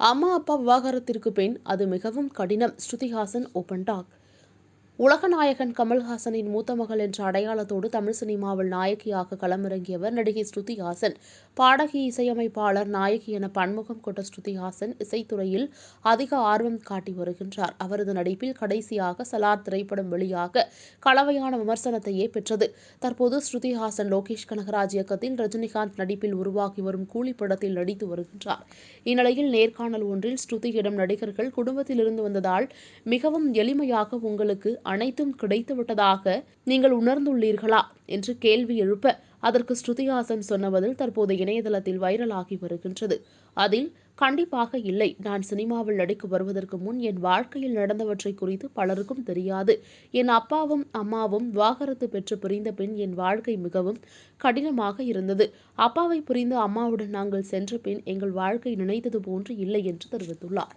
அம்மா அப்பா விவாகரத்திற்கு பின் அது மிகவும் கடினம். ஸ்ருதிஹாசன் ஓபன் டாக் உலகநாயகன் கமல்ஹாசனின் மூத்த மகள் என்ற அடையாளத்தோடு தமிழ் சினிமாவில் நாயகியாக களமிறங்கியவர் நடிகை ஸ்ருதிஹாசன் பாடகி இசையமைப்பாளர் நாயகி என பன்முகம் கொண்ட ஸ்ருதிஹாசன் இசைத்துறையில் அதிக ஆர்வம் காட்டி வருகின்றார். அவரது நடிப்பில் கடைசியாக சலார் திரைப்படம் வெளியாக கலவையான விமர்சனத்தையே பெற்றது. தற்போது ஸ்ருதிஹாசன் லோகேஷ் கனகராஜ் இயக்கத்தில் ரஜினிகாந்த் நடிப்பில் உருவாகி வரும் கூலி படத்தில் நடித்து வருகின்றார். இந்நிலையில் நேர்காணல் ஒன்றில் ஸ்ருதியிடம் நடிகர்கள் குடும்பத்திலிருந்து வந்ததால் மிகவும் எளிமையாக உங்களுக்கு அனைத்தும் கிடைத்துவிட்டதாக நீங்கள் உணர்ந்துள்ளீர்களா? என்று கேள்வி எழுப்ப அதற்கு ஸ்ருதிஹாசன் சொன்ன பதில் தற்போது இணையதளத்தில் வைரலாகி வருகின்றது. அதில் கண்டிப்பாக இல்லை. நான் சினிமாவில் நடிக்க வருவதற்கு முன் என் வாழ்க்கையில் நடந்தவற்றை குறித்து பலருக்கும் தெரியாது. என் அப்பாவும் அம்மாவும் விவாகரத்து பெற்று பிரிந்த பின் என் வாழ்க்கை மிகவும் கடினமாக இருந்தது. அப்பாவை புரிந்து அம்மாவுடன் நாங்கள் சென்ற பின் எங்கள் வாழ்க்கை நினைத்தது போன்று இல்லை என்று தெரிவித்துள்ளார்.